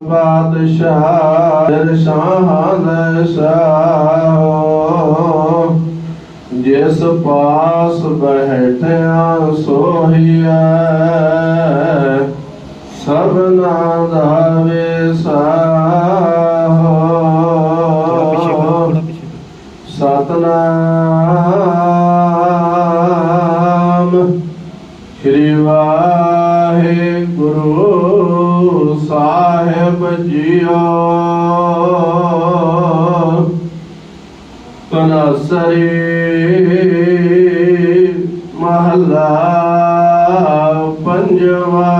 ਬਾਦਸ਼ਾਹ ਦਰਸ਼ਾਹਾਂ ਦਾ ਸ਼ਾਹ ਜਿਸ ਪਾਸ ਬਹਿਠਿਆ ਸੋਹੀਐ ਸਭਨਾ ਦਾ ਵਿਸਾਹ ਸਾਹਿਬ ਜੀਓ ਤਨਸਰੀ ਮਹਲਾ ਪੰਜਵਾ।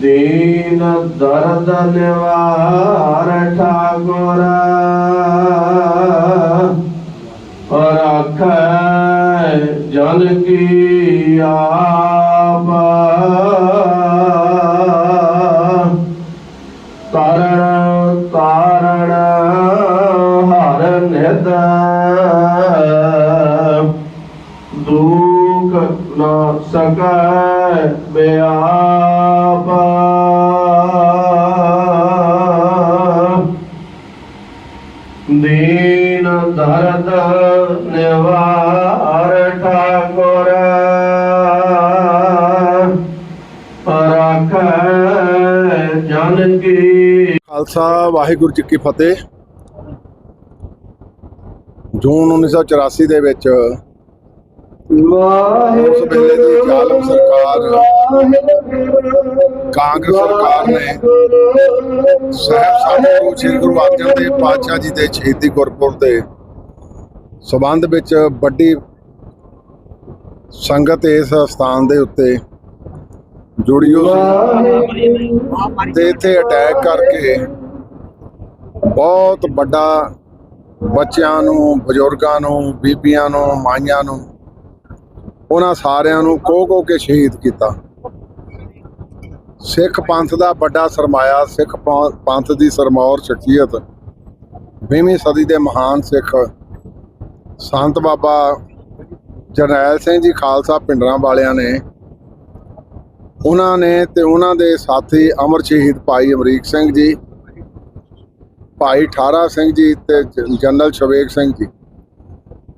ਦੀਨ ਦਰਦ ਨਿਵਾਰ ਠਾਕੁਰ। ਰੱਖੈ ਜਨ ਕੀ ਆਪ। ਤਰਣ ਤਾਰਣ ਹਰ ਨਿਦ ਦੁਖ ਨ ਸਕੈ ਬਿਆਪ। ਦੀਨ ਦਰਦ ਨਿਵਾਰ ਠਾਕੁਰ। ਜਨ ਕੀ ਖਾਲਸਾ ਵਾਹਿਗੁਰੂ ਜੀ ਕੀ ਫਤਿਹ। ਜੂਨ 1984 ਦੇ ਵਿੱਚ ਉਸ ਵੇਲੇ ਦੀ ਜ਼ਾਲਮ ਸਰਕਾਰ, ਕਾਂਗਰਸ ਸਰਕਾਰ ਨੇ ਸਾਹਿਬ ਸਾਡੇ ਸ੍ਰੀ ਗੁਰੂ ਅਰਜਨ ਦੇਵ ਪਾਤਸ਼ਾਹ ਜੀ ਦੇ ਸ਼ਹੀਦੀ ਗੁਰਪੁਰਬ ਦੇ ਸਬੰਧ ਵਿੱਚ ਵੱਡੀ ਸੰਗਤ ਇਸ ਸਥਾਨ ਦੇ ਉੱਤੇ ਜੁੜੀ ਹੋ ਸੀ ਤੇ ਇੱਥੇ ਅਟੈਕ ਕਰਕੇ ਬਹੁਤ ਵੱਡਾ ਬੱਚਿਆਂ ਨੂੰ, ਬਜ਼ੁਰਗਾਂ ਨੂੰ, ਬੀਬੀਆਂ ਨੂੰ, ਮਾਈਆਂ ਨੂੰ, ਉਹਨਾਂ ਸਾਰਿਆਂ ਨੂੰ ਕੋ ਕੋ ਕੇ ਸ਼ਹੀਦ ਕੀਤਾ। ਸਿੱਖ ਪੰਥ ਦਾ ਵੱਡਾ ਸਰਮਾਇਆ, ਸਿੱਖ ਪੰਥ ਦੀ ਸਰਮੌਰ ਸ਼ਖਸੀਅਤ 20ਵੀਂ ਸਦੀ ਦੇ ਮਹਾਨ ਸਿੱਖ ਸੰਤ ਬਾਬਾ ਜਰਨੈਲ ਸਿੰਘ ਜੀ ਖਾਲਸਾ ਪਿੰਡਰਾਂ ਵਾਲਿਆਂ ਨੇ ਉਹਨਾਂ ਨੇ ਤੇ ਉਹਨਾਂ ਦੇ ਸਾਥੀ ਅਮਰ ਸ਼ਹੀਦ ਭਾਈ ਅਮਰੀਕ ਸਿੰਘ ਜੀ, ਭਾਈ ਠਾਰਾ ਸਿੰਘ ਜੀ ਤੇ ਜਨਰਲ ਸ਼ਵੇਕ ਸਿੰਘ ਜੀ।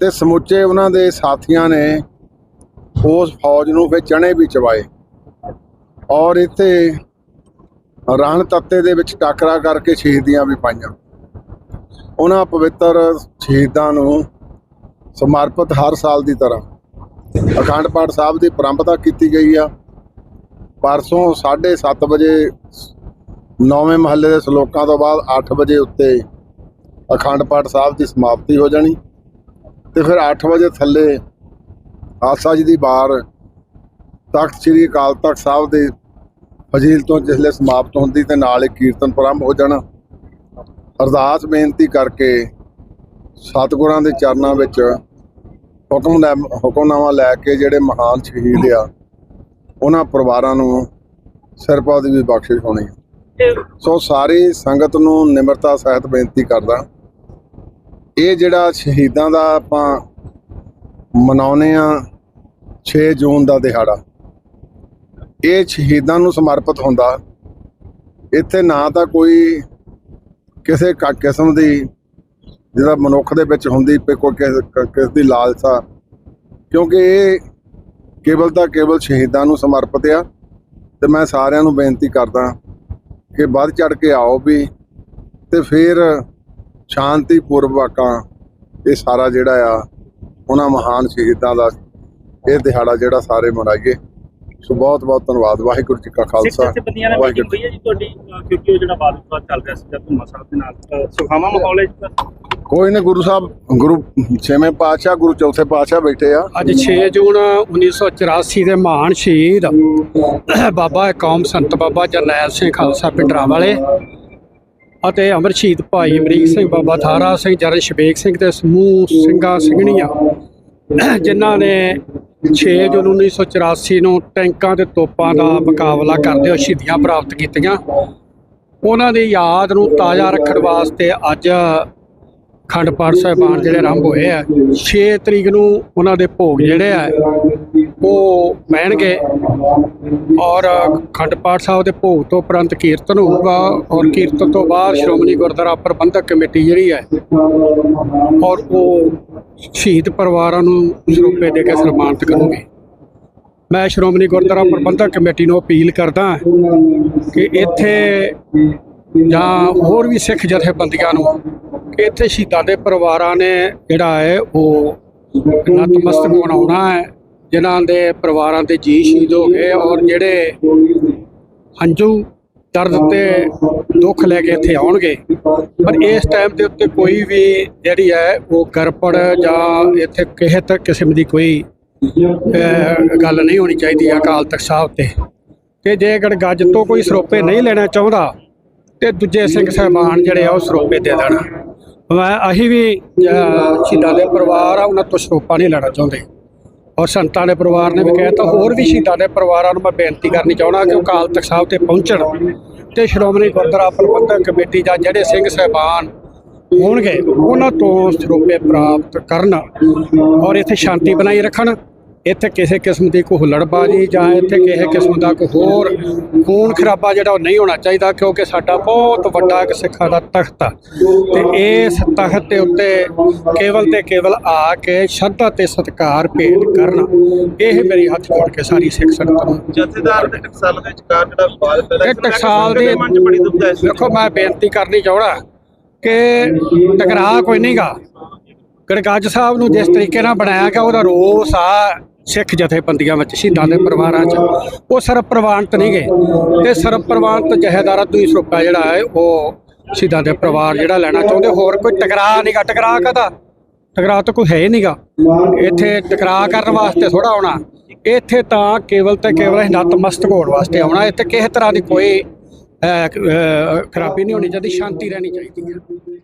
ਤੇ ਸਮੁੱਚੇ ਉਹਨਾਂ ਦੇ ਸਾਥੀਆਂ ਨੇ ਉਸ ਫੌਜ ਨੂੰ ਫਿਰ ਚਣੇ ਵੀ ਚਵਾਏ ਔਰ ਇੱਥੇ ਰਣ ਤੱਤੇ ਦੇ ਵਿੱਚ ਟਾਕਰਾ ਕਰਕੇ ਸ਼ਹੀਦੀਆਂ ਵੀ ਪਾਈਆਂ। ਉਹਨਾਂ ਪਵਿੱਤਰ ਸ਼ਹੀਦਾਂ ਨੂੰ ਸਮਰਪਿਤ ਹਰ ਸਾਲ ਦੀ ਤਰ੍ਹਾਂ ਅਖੰਡ ਪਾਠ ਸਾਹਿਬ ਦੀ ਪਰੰਪਰਾ ਕੀਤੀ ਗਈ ਆ। ਪਰਸੋਂ 7:30 ਵਜੇ ਨੌਵੇਂ ਮਹੱਲੇ ਦੇ ਸ਼ਲੋਕਾਂ ਤੋਂ ਬਾਅਦ 8 ਵਜੇ ਉੱਤੇ ਅਖੰਡ ਪਾਠ ਸਾਹਿਬ ਦੀ ਸਮਾਪਤੀ ਹੋ ਜਾਣੀ ਤੇ ਫਿਰ 8 ਵਜੇ ਥੱਲੇ ਆਸਾ ਜੀ ਦੀ ਬਾਰ ਤਖਤ ਸ੍ਰੀ ਅਕਾਲ ਤਖਤ ਸਾਹਿਬ ਦੇ ਫਜ਼ੀਲ ਤੋਂ ਜਿਸਲੇ ਸਮਾਪਤ ਹੁੰਦੀ ਤੇ ਨਾਲ ਹੀ ਕੀਰਤਨ ਪ੍ਰਾਰੰਭ ਹੋ ਜਾਣਾ। ਅਰਦਾਸ ਬੇਨਤੀ ਕਰਕੇ ਸਤਿਗੁਰਾਂ ਦੇ ਚਰਨਾਂ ਵਿੱਚ ਹੁਕਮ ਹੁਕਮਨਾਮਾ ਲੈ ਕੇ ਜਿਹੜੇ ਮਹਾਨ ਸ਼ਹੀਦ ਆ ਉਹਨਾਂ ਪਰਿਵਾਰਾਂ ਨੂੰ ਸਿਰਪਾ ਦੀ ਵੀ ਬਖਸ਼ਿਸ਼ ਹੋਣੀ। ਸੋ ਸਾਰੀ ਸੰਗਤ ਨੂੰ ਨਿਮਰਤਾ ਸਹਿਤ ਬੇਨਤੀ ਕਰਦਾ ਇਹ ਜਿਹੜਾ ਸ਼ਹੀਦਾਂ ਦਾ ਆਪਾਂ ਮਨਾਉਨੇ ਆ 6 ਜੂਨ ਦਾ ਦਿਹਾੜਾ ਇਹ ਸ਼ਹੀਦਾਂ ਨੂੰ ਸਮਰਪਿਤ ਹੁੰਦਾ ਇੱਥੇ ਨਾ ਤਾਂ ਕੋਈ ਕਿਸੇ ਕ- ਕਿਸਮ ਦੀ ਜਿਹੜਾ ਮਨੁੱਖ ਦੇ ਵਿੱਚ ਹੁੰਦੀ ਕੋਈ ਕਿਸ ਦੀ ਲਾਲਸਾ ਕਿਉਂਕਿ ਇਹ ਕੇਵਲ ਤਾਂ ਕੇਵਲ ਸ਼ਹੀਦਾਂ ਨੂੰ ਸਮਰਪਿਤ ਆ ਤੇ ਮੈਂ ਸਾਰਿਆਂ ਨੂੰ ਬੇਨਤੀ ਕਰਦਾ ਕਿ ਵੱਧ ਚੜ ਕੇ ਆਓ ਵੀ ਤੇ ਫਿਰ ਸ਼ਾਂਤੀ ਪੂਰਵਕਾਂ ਇਹ ਸਾਰਾ ਜਿਹੜਾ ਆ ਉਹਨਾਂ ਮਹਾਨ ਸ਼ਹੀਦਾਂ ਦਾ ਇਹ ਦਿਹਾੜਾ ਜਿਹੜਾ ਸਾਰੇ ਮਨਾਈਏ। ਸੋ ਬਹੁਤ ਬਹੁਤ ਧੰਨਵਾਦ। ਵਾਹਿਗੁਰੂ ਜੀ ਕਾ ਖਾਲਸਾ। ਹੈ ਜੀ ਤੁਹਾਡੀ ਕਿਉਂਕਿ ਉਹ ਜਿਹੜਾ ਵਿਵਾਦ ਚੱਲ ਰਿਹਾ ਸੀ ਧੁੰਮਾ ਸਾਹਿਬ ਦੇ ਨਾਲ। ਸੁਖਾਵਾਂ ਮਾਹੌਲ ਹੈ? ਕੋਈ ਨੇ ਗੁਰੂ ਸਾਹਿਬ, ਗੁਰੂ ਛੇਵੇਂ ਪਾਤਸ਼ਾਹ, ਗੁਰੂ ਚੌਥੇ ਪਾਤਸ਼ਾਹ ਬੈਠੇ ਆ। ਅੱਜ 6 ਜੂਨ 1984 ਦੇ ਮਹਾਨ ਸ਼ਹੀਦ ਬਾਬਾ ਕੌਮ ਸੰਤ ਬਾਬਾ ਜਰਨੈਲ ਸਿੰਘ ਖਾਲਸਾ ਪਿੰਡਰਾਂ ਵਾਲੇ ਅਤੇ ਅਮਰ ਸ਼ਹੀਦ ਭਾਈ ਅਮਰੀਕ ਸਿੰਘ ਬਾਬਾ ਥਾਰਾ ਸਿੰਘ, ਜਰਨ ਸ਼ਬੇਕ ਸਿੰਘ ਤੇ ਸਮੂਹ ਸਿੰਘਾਂ ਸਿੰਘਣੀਆਂ, ਜਿਨ੍ਹਾਂ ਨੇ 6 ਜੂਨ 1984 ਨੂੰ ਟੈਂਕਾਂ ਤੇ ਤੋਪਾਂ ਦਾ ਮੁਕਾਬਲਾ ਕਰਦੇ ਹੋਏ ਸ਼ਹੀਦੀਆਂ ਪ੍ਰਾਪਤ ਕੀਤੀਆਂ। ਉਹਨਾਂ ਦੀ ਯਾਦ ਨੂੰ ਤਾਜ਼ਾ ਰੱਖਣ ਵਾਸਤੇ ਅੱਜ ਖੰਡ ਪਾਠ ਸਾਹਿਬਾਨ ਜਿਹੜੇ ਆਰੰਭ ਹੋਏ ਆ 6 ਤਰੀਕ ਨੂੰ ਉਹਨਾਂ ਦੇ ਭੋਗ ਜਿਹੜੇ ਆ, ਉਹ ਪੈਣਗੇ ਔਰ ਖੰਡ ਪਾਠ ਸਾਹਿਬ ਦੇ ਭੋਗ ਤੋਂ ਉਪਰੰਤ ਕੀਰਤਨ ਹੋਊਗਾ ਔਰ ਕੀਰਤਨ ਤੋਂ ਬਾਅਦ ਸ਼੍ਰੋਮਣੀ ਗੁਰਦੁਆਰਾ ਪ੍ਰਬੰਧਕ ਕਮੇਟੀ ਜਿਹੜੀ ਹੈ ਔਰ ਉਹ ਸ਼ਹੀਦ ਪਰਿਵਾਰਾਂ ਨੂੰ ਸਰੂਪੇ ਦੇ ਕੇ ਸਨਮਾਨਿਤ ਕਰੂਗੀ ਮੈਂ ਸ਼੍ਰੋਮਣੀ ਗੁਰਦੁਆਰਾ ਪ੍ਰਬੰਧਕ ਕਮੇਟੀ ਨੂੰ ਅਪੀਲ ਕਰਦਾ ਕਿ ਇੱਥੇ ਜਾਂ ਹੋਰ ਵੀ ਸਿੱਖ ਜਥੇਬੰਦੀਆਂ ਨੂੰ ਕਿ ਇੱਥੇ ਸ਼ਹੀਦਾਂ ਦੇ ਪਰਿਵਾਰਾਂ ਨੇ ਜਿਹੜਾ ਹੈ ਉਹ ਨਤਮਸਤਕ ਬਣਾਉਣਾ ਹੈ, ਜਿਨ੍ਹਾਂ ਦੇ ਪਰਿਵਾਰਾਂ ਦੇ ਜੀ ਸ਼ਹੀਦ ਹੋ ਗਏ ਔਰ ਜਿਹੜੇ ਹੰਝੂ, ਦਰਦ ਤੇ ਦੁੱਖ ਲੈ ਕੇ ਇੱਥੇ ਆਉਣਗੇ। ਪਰ ਇਸ ਟਾਈਮ ਦੇ ਉੱਤੇ ਕੋਈ ਵੀ ਜਿਹੜੀ ਹੈ ਉਹ ਗੜਬੜ ਜਾਂ ਇੱਥੇ ਕਿਸੇ ਤੱਕ ਕਿਸਮ ਦੀ ਕੋਈ ਗੱਲ ਨਹੀਂ ਹੋਣੀ ਚਾਹੀਦੀ ਅਕਾਲ ਤਖਤ ਸਾਹਿਬ ਤੇ। ਕਿ ਜੇਕਰ ਗੱਜ ਤੋਂ ਕੋਈ ਸਰੋਪੇ ਨਹੀਂ ਲੈਣਾ ਚਾਹੁੰਦਾ ਤੇ ਦੂਜੇ ਸਿੰਘ ਸਾਹਿਬਾਨ ਜਿਹੜੇ ਆ ਉਹ ਸਰੋਪੇ ਦੇ ਦੇਣ ਮੈਂ ਅਸੀਂ ਵੀ ਸ਼ਹੀਦਾਂ ਦੇ ਪਰਿਵਾਰ ਆ, ਉਹਨਾਂ ਤੋਂ ਸਰੋਪਾ ਨਹੀਂ ਲੈਣਾ ਚਾਹੁੰਦੇ। ਔਰ ਸੰਤਾਂ ਦੇ ਪਰਿਵਾਰ ਨੇ ਵੀ ਕਹਿਤਾ ਹੋਰ ਵੀ ਸ਼ਹੀਦਾਂ ਦੇ ਪਰਿਵਾਰਾਂ ਨੂੰ ਮੈਂ ਬੇਨਤੀ ਕਰਨੀ ਚਾਹਣਾ ਕਿ ਉਹ ਅਕਾਲ ਤਖਤ ਸਾਹਿਬ ਤੇ ਪਹੁੰਚਣ ਤੇ ਸ਼੍ਰੋਮਣੀ ਗੁਰਦੁਆਰਾ ਪ੍ਰਬੰਧਕ ਕਮੇਟੀ ਜਾਂ ਜਿਹੜੇ ਸਿੰਘ ਸਾਹਿਬਾਨ ਹੋਣਗੇ, ਉਹਨਾਂ ਤੋਂ ਸਰੋਪੇ ਪ੍ਰਾਪਤ ਕਰਨ ਔਰ ਇੱਥੇ ਸ਼ਾਂਤੀ ਬਣਾਈ ਰੱਖਣ। ਇੱਥੇ ਕਿਸੇ ਕਿਸਮ ਦੀ ਕੋਈ ਹੁੱਲੜਬਾਜ਼ੀ ਜਾਂ ਇੱਥੇ ਕਿਸੇ ਕਿਸਮ ਦਾ ਕੋਈ ਹੋਰ ਖੂਨ ਖਰਾਬਾ ਜਿਹੜਾ ਉਹ ਨਹੀਂ ਹੋਣਾ ਚਾਹੀਦਾ ਕਿਉਂਕਿ ਸਾਡਾ ਬਹੁਤ ਵੱਡਾ ਇੱਕ ਸਿੱਖਾਂ ਦਾ ਤਖਤ ਆ। ਤੇ ਇਸ ਤਖਤ ਦੇ ਉੱਤੇ ਕੇਵਲ ਤੇ ਕੇਵਲ ਆ ਕੇ ਸ਼ਰਧਾ ਤੇ ਸਤਿਕਾਰ ਭੇਟ ਕਰਨ ਇਹ ਮੇਰੀ ਹੱਥ ਜੋੜ ਕੇ ਸਾਰੀ ਸਿੱਖ ਸੰਗਤ ਨੂੰ ਜਥੇਦਾਰ ਤੇ ਟਕਸਾਲ ਦੇ ਵਿਚਕਾਰ ਜਿਹੜਾ ਵਿਵਾਦ ਪੈਦਾ ਟਕਸਾਲ ਦੇ ਮਨ ਚ ਬੜੀ ਇਸ ਦੇਖੋ ਮੈਂ ਬੇਨਤੀ ਕਰਨੀ ਚਾਹਣਾ ਕਿ ਟਕਰਾਅ ਕੋਈ ਨਹੀਂਗਾ ਗੜਗੱਜ ਸਾਹਿਬ ਨੂੰ ਜਿਸ ਤਰੀਕੇ ਨਾਲ ਬਣਾਇਆ ਗਿਆ ਉਹਦਾ ਰੋਸ ਆ। ਸਿੱਖ ਜਥੇਬੰਦੀਆਂ ਵਿੱਚ ਸ਼ਹੀਦਾਂ ਦੇ ਪਰਿਵਾਰਾਂ 'ਚ। ਉਹ ਸਰਬ ਪ੍ਰਵਾਨਤ ਨਹੀਂ ਗਏ ਤੇ ਸਰਬ ਪ੍ਰਵਾਨਤ ਜਹੇਦਾਰਾ ਦੂਈ ਸਰੂਪਾ ਜਿਹੜਾ ਹੈ, ਉਹ ਸ਼ਹੀਦਾਂ ਦੇ ਪਰਿਵਾਰ ਜਿਹੜਾ ਲੈਣਾ ਚਾਹੁੰਦੇ। ਹੋਰ ਕੋਈ ਟਕਰਾਅ ਨਹੀਂਗਾ ਟਕਰਾਅ ਕਦਾ ਟਕਰਾਅ ਤਾਂ ਕੋਈ ਹੈ ਹੀ ਨਹੀਂਗਾ ਇੱਥੇ ਟਕਰਾਅ ਕਰਨ ਵਾਸਤੇ ਥੋੜਾ ਆਉਣਾ। ਇੱਥੇ ਤਾਂ ਕੇਵਲ ਤੇ ਕੇਵਲ ਅਸੀਂ ਨਤਮਸਤਕ ਹੋਣ ਵਾਸਤੇ ਆਉਣਾ। ਇੱਥੇ ਕਿਸੇ ਤਰ੍ਹਾਂ ਦੀ ਕੋਈ ਖਰਾਬੀ ਨਹੀਂ ਹੋਣੀ ਚਾਹੀਦੀ, ਸ਼ਾਂਤੀ ਰਹਿਣੀ ਚਾਹੀਦੀ ਹੈ।